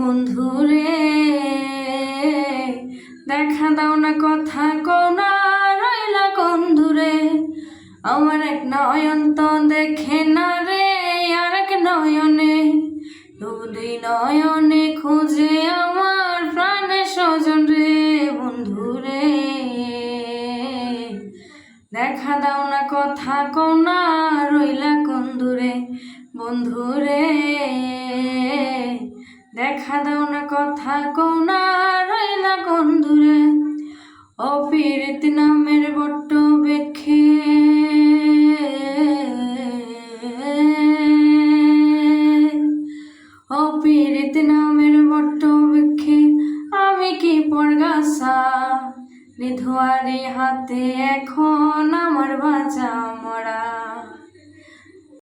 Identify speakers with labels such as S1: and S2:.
S1: বন্ধুরে দেখা দাও না কথা কও না রইলা কোন আমার এক নয়ন তো দেখে না রে, আর এক নয়নে। দুই নয়নে খুঁজে আমার প্রাণে স্বজন রে, বন্ধু রে। দেখা দাও না কথা রইলা কোন দূরে বন্ধু রে। দেখা দাও না কথা কও না রইলা কোন দূরে অপিরিত নামের বট্ট বেখে। অপিরিত নামের বট্ট বেখে, আমি কি পরগাছা? নিধুয়ারি হাতে এখন আমার বাঁচা মরা